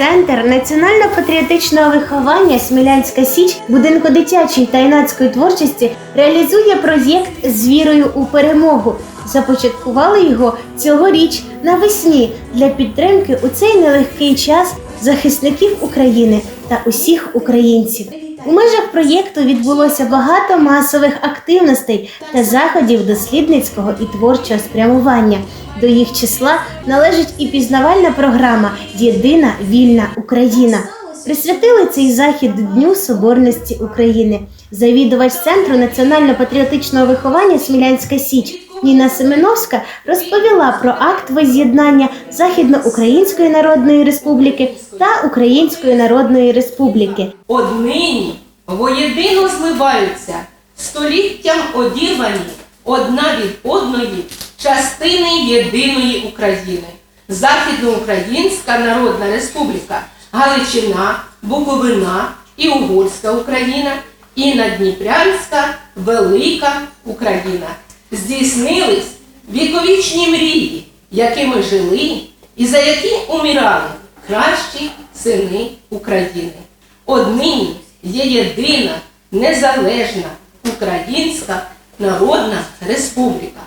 Центр національно-патріотичного виховання Смілянська Січ будинку дитячої та юнацької творчості реалізує проєкт з вірою у перемогу. Започаткували його цьогоріч навесні для підтримки у цей нелегкий час захисників України та усіх українців. У межах проєкту відбулося багато масових активностей та заходів дослідницького і творчого спрямування. До їх числа належить і пізнавальна програма Єдина вільна Україна. Присвятили цей захід Дню Соборності України. Завідувач Центру національно-патріотичного виховання Смілянська Січ Ніна Семеновська розповіла про акт воз'єднання Західноукраїнської Народної Республіки та Української Народної Республіки. Однині воєдино зливаються, століттям одірвані одна від одної частини єдиної України. Західноукраїнська Народна Республіка, Галичина, Буковина і Угорська Україна, і Надніпрянська Велика Україна. Здійснились віковічні мрії, якими жили і за які умирали кращі сини України. Однині є єдина незалежна Українська Народна Республіка.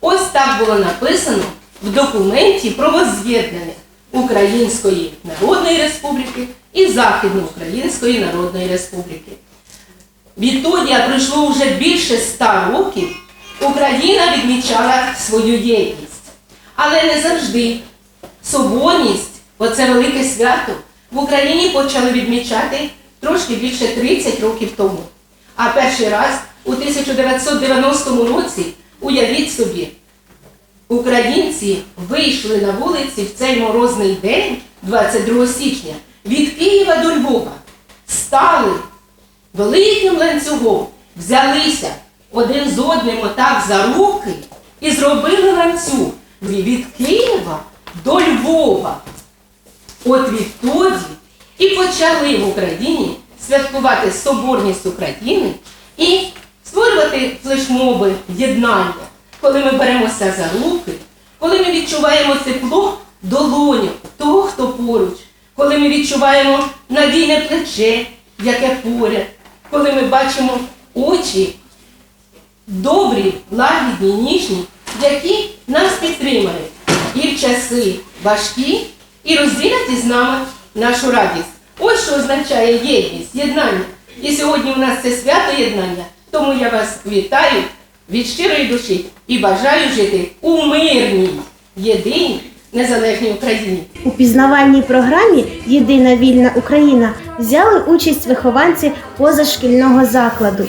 Ось так було написано в документі про возз'єднання Української Народної Республіки і Західноукраїнської Народної Республіки. Відтоді пройшло вже більше ста років, Україна відмічала свою єдність. Але не завжди соборність, оце велике свято, в Україні почали відмічати трошки більше 30 років тому. А перший раз у 1990 році, уявіть собі, українці вийшли на вулиці в цей морозний день, 22 січня, від Києва до Львова, стали великим ланцюгом, взялися один з одним отак за руки і зробили ланцюг від Києва до Львова. От відтоді і почали в Україні святкувати Соборність України і створювати флешмоби єднання, коли ми беремося за руки, коли ми відчуваємо тепло долоню того, хто поруч, коли ми відчуваємо надійне плече, яке поряд, коли ми бачимо очі добрі, лагідні, ніжні, які нас підтримають і в часи важкі, і розділять із нами нашу радість. Ось що означає єдність, єднання. І сьогодні у нас це свято єднання, тому я вас вітаю від щирої душі і бажаю жити у мирній, єдиній, незалежній Україні. У пізнавальній програмі Єдина вільна Україна взяли участь вихованці позашкільного закладу.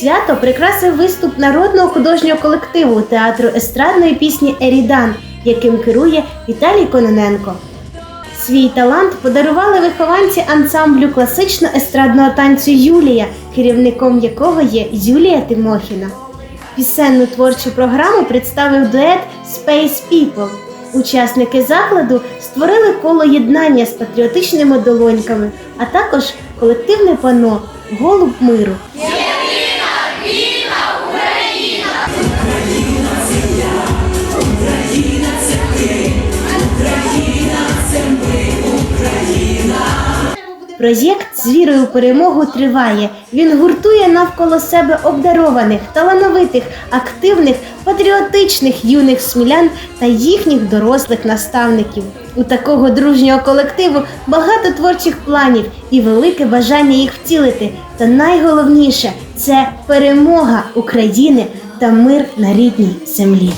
Свято прикрасив виступ народного художнього колективу театру естрадної пісні Ерідан, яким керує Віталій Кононенко. Свій талант подарували вихованці ансамблю класично-естрадного танцю Юлія, керівником якого є Юлія Тимохіна. Пісенну творчу програму представив дует Space People. Учасники закладу створили коло єднання з патріотичними долоньками, а також колективне пано Голуб миру. Проєкт з вірою у перемогу триває. Він гуртує навколо себе обдарованих, талановитих, активних, патріотичних юних смілян та їхніх дорослих наставників. У такого дружнього колективу багато творчих планів і велике бажання їх втілити. Та найголовніше це перемога України та мир на рідній землі.